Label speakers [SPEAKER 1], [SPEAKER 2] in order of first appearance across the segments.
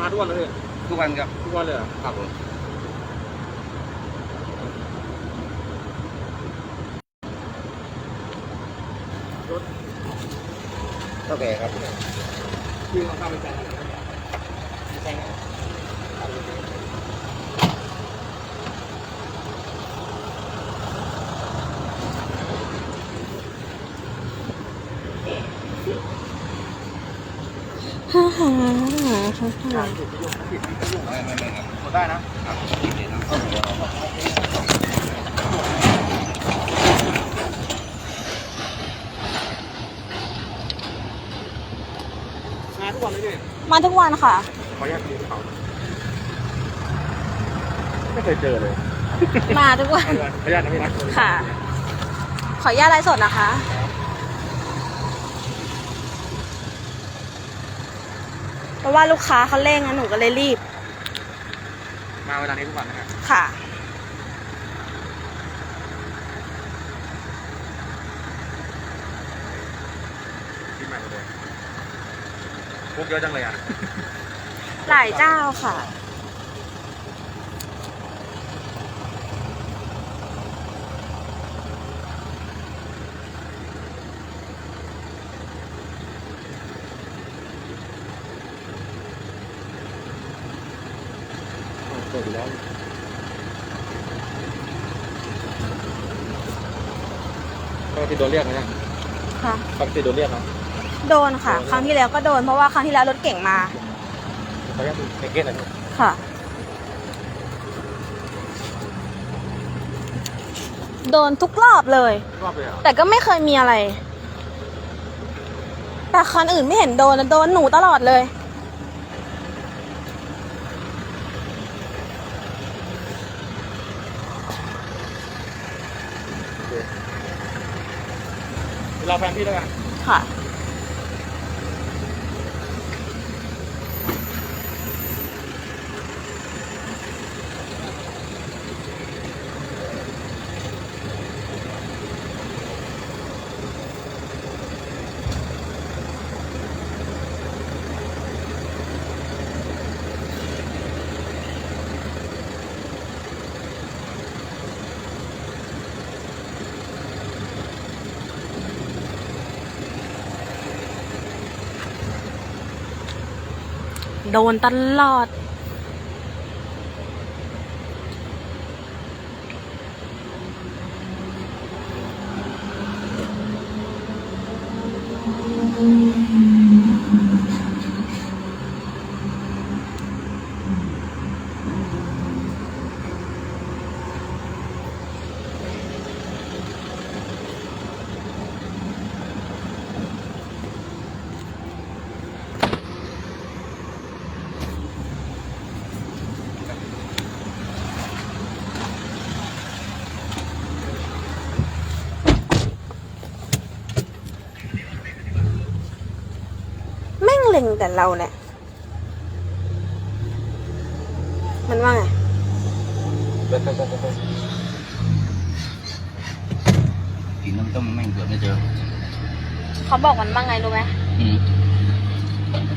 [SPEAKER 1] มาทุกวันเลย
[SPEAKER 2] ทุกวันครับ
[SPEAKER 1] ทุกวันเลยเหรอ
[SPEAKER 2] ครับผม
[SPEAKER 1] รถ
[SPEAKER 2] เท่าแก่ครับ
[SPEAKER 1] วิ่งมาข้ามไปจ่ายใช่ไหม
[SPEAKER 3] ฮ่าฮ่าฮ่า
[SPEAKER 1] ผิดไม่ยุ่งผิดไม่ยุ่ง
[SPEAKER 2] ไม่ไม่ไม่ครับ
[SPEAKER 1] หมดได้นะ
[SPEAKER 2] ครับผิดเลยนะ
[SPEAKER 1] มาทุกวันเลยพี่
[SPEAKER 3] มาทุกวันค่ะ
[SPEAKER 1] ขออนุญาตดูเขาไม่เคยเจอเลย
[SPEAKER 3] มาทุกวัน
[SPEAKER 1] ขออนุญาตนะพี่นะ
[SPEAKER 3] ค่ะ ขออนุญาตไลฟ์สดนะคะ เพ ราะว่าลูกค้าเขาเร่งนะหนูก็เลยรีบ
[SPEAKER 1] มาเวลานี้ทุกวันนะครับ
[SPEAKER 3] ค่ะ
[SPEAKER 1] คิดใหม่หมดเลยพวกเยอะจังเลยอะ
[SPEAKER 3] หลายเจ้าค่ะ
[SPEAKER 1] เปิดอยู่แล้วปกติโดนเรียกไหมเนี่ย
[SPEAKER 3] ค่ะ
[SPEAKER 1] ปกติโดนเรียกเนาะ
[SPEAKER 3] โดนค่ะ ครั้งที่แล้วก็โดนเพราะว่าครั้งที่แล้วรถเก่งมา
[SPEAKER 1] ขออนุญาตดูในเกตหน่อยพี่
[SPEAKER 3] ค่ะ โดนทุกรอบเลย
[SPEAKER 1] รอบเลยเหรอ
[SPEAKER 3] แต่ก็ไม่เคยมีอะไร แต่คันอื่นไม่เห็นโดนนะโดนหนูตลอดเลย
[SPEAKER 1] เราแฟนพี่แล้วกัน
[SPEAKER 3] ค่ะ โดนตลอด แต่เราเนี่ยมันว่าไง
[SPEAKER 1] ไปไปไปไป
[SPEAKER 2] กินน้ำต้มไม่เกือบไม่เจอ
[SPEAKER 3] เขาบอกมันว่าไงรู้ไหม
[SPEAKER 2] อืม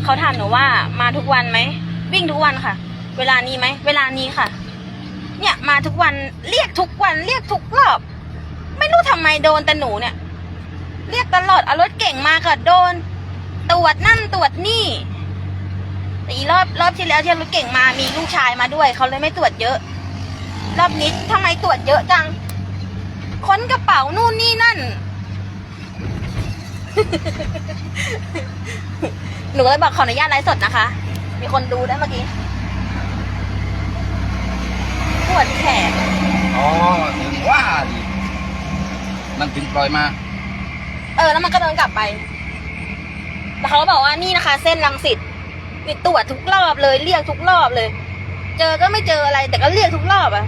[SPEAKER 3] เขาถามหนูว่ามาทุกวันไหม วิ่งทุกวันค่ะ เวลานี้ไหม เวลานี้ค่ะ เนี่ยมาทุกวันเรียกทุกวัน เรียกทุกรอบ ไม่รู้ทำไมโดนแต่หนูเนี่ย เรียกตลอดเอารถเก่งมาก็โดน ตรวจนั่นตรวจนี่แต่อีรอบรอบที่แล้วที่รถเก่งมามีลูกชายมาด้วยเขาเลยไม่ตรวจเยอะ รอบนี้ทำไมตรวจเยอะจัง ค้นกระเป๋านู่นนี่นั่น หนูเลยบอกขออนุญาตไลฟ์สดนะคะ มีคนดูได้เมื่อกี้ปวดแขน
[SPEAKER 2] อ๋อถึงว่าดิมันถึงปล่อยมา
[SPEAKER 3] เออ แล้วมันก็เดินกลับไป แล้วเขาบอกว่านี่นะคะ เส้นรังสิตนี่ตรวจทุกรอบเลยเรียกทุกรอบเลย เจอก็ไม่เจออะไร แต่ก็เรียกทุกรอบอะ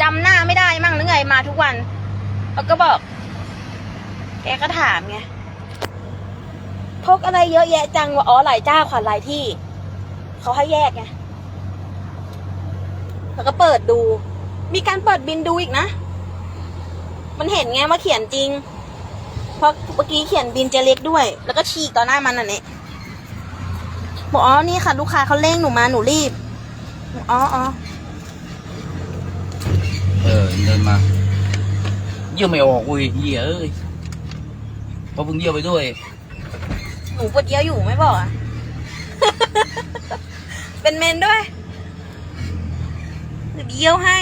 [SPEAKER 3] จำหน้าไม่ได้มั่งหรือไงมาทุกวันแล้วก็บอก แกก็ถามไงพกอะไรเยอะแยะจังวะอ๋อหลายเจ้าค่ะหลายที่ เขาให้แยกไงแล้วก็เปิดดู มีการเปิดบินดูอีกนะ มันเห็นไงว่าเขียนจริง เพราะเมื่อกี้เขียนบินเจเล็กด้วย แล้วก็ฉีกต่อหน้ามันน่ะเนี่ยบอกอ๋อนี่ค่ะ ลูกค้าเขาเร่งหนูมาหนูรีบ อ๋ออ๋อ
[SPEAKER 2] เออเดินมาเยี่ยวไม่ออกอุ้ยเหี้ยเอ้ยเพราะเพิ่งเยี่ยวไปด้วย
[SPEAKER 3] หนูปวดเยี่ยวอยู่ไม่บอกอะ เป็นเมนด้วยเดี๋ยวเยี่ยวให้